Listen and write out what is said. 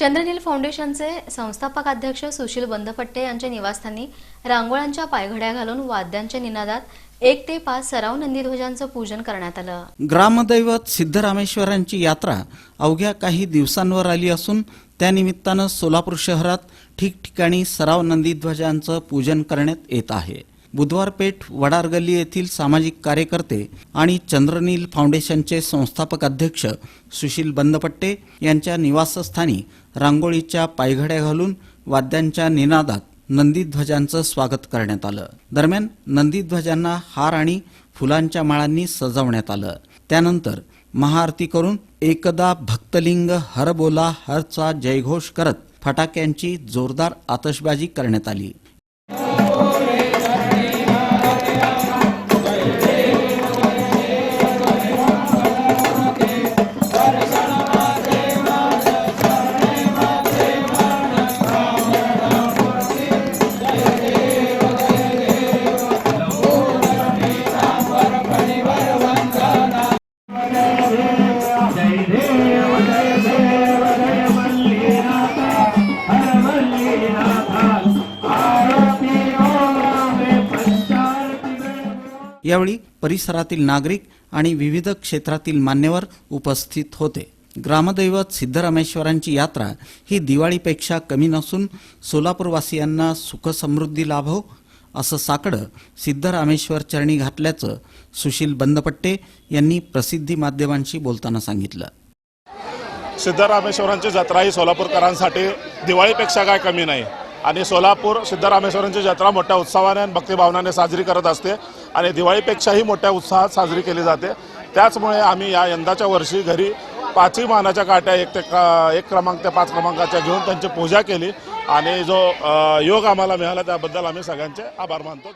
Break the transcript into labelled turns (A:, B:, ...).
A: चंद्रनील फाउंडेशनचे संस्थापक अध्यक्ष सुशील बंदपट्टे यांच्या निवासस्थानी रांगोळ्यांच्या पायघड्या घालून वाद्यांच्या निनादात एक ते पाच सराव नंदीध्वजांचं पूजन करण्यात आलं.
B: ग्रामदैवत सिद्धरामेश्वरांची यात्रा अवघ्या काही दिवसांवर आली असून त्यानिमित्तानं सोलापूर शहरात ठिकठिकाणी सराव नंदीध्वजांचं पूजन करण्यात येत आहे. बुधवार पेठ वडार गल्ली येथील सामाजिक कार्यकर्ते आणि चंद्रनील फाउंडेशनचे संस्थापक अध्यक्ष सुशील बंदपट्टे यांच्या निवासस्थानी रांगोळीच्या पायघड्या घालून वाद्यांच्या निनादात नंदीध्वजांचं स्वागत करण्यात आलं. दरम्यान नंदीध्वजांना हार आणि फुलांच्या माळांनी सजवण्यात आलं. त्यानंतर महाआरती करून एकदा भक्तलिंग हर बोला हरचा जयघोष करत फटाक्यांची जोरदार आतषबाजी करण्यात आली. यावेळी परिसरातील नागरिक आणि विविध क्षेत्रातील मान्यवर उपस्थित होते. ग्रामदैवत सिद्धरामेश्वरांची यात्रा ही दिवाळीपेक्षा कमी नसून सोलापूरवासियांना सुखसमृद्धी लाभो असं साकडं सिद्धरामेश्वर चरणी घातल्याचं सुशील बंदपट्टे यांनी प्रसिद्धी माध्यमांशी बोलताना सांगितलं.
C: सिद्धरामेश्वरांची जत्रा ही सोलापूरकरांसाठी दिवाळीपेक्षा काय कमी नाही. आणि सोलापूर सिद्धरामेश्वरांची जत्रा मोठ्या उत्साहाने आणि भक्तिभावनाने साजरी करत असते. आणि दिवाळीपेक्षाही मोठ्या उत्साहात साजरी केली जाते. त्याचमुळे आम्ही या यंदाच्या वर्षी घरी पाचही मानाच्या काट्या एक ते का- एक क्रमांक ते पाच क्रमांकाच्या घेऊन त्यांची पूजा केली. आणि जो योग आम्हाला मिळाला त्याबद्दल आम्ही सगळ्यांचे आभार मानतो.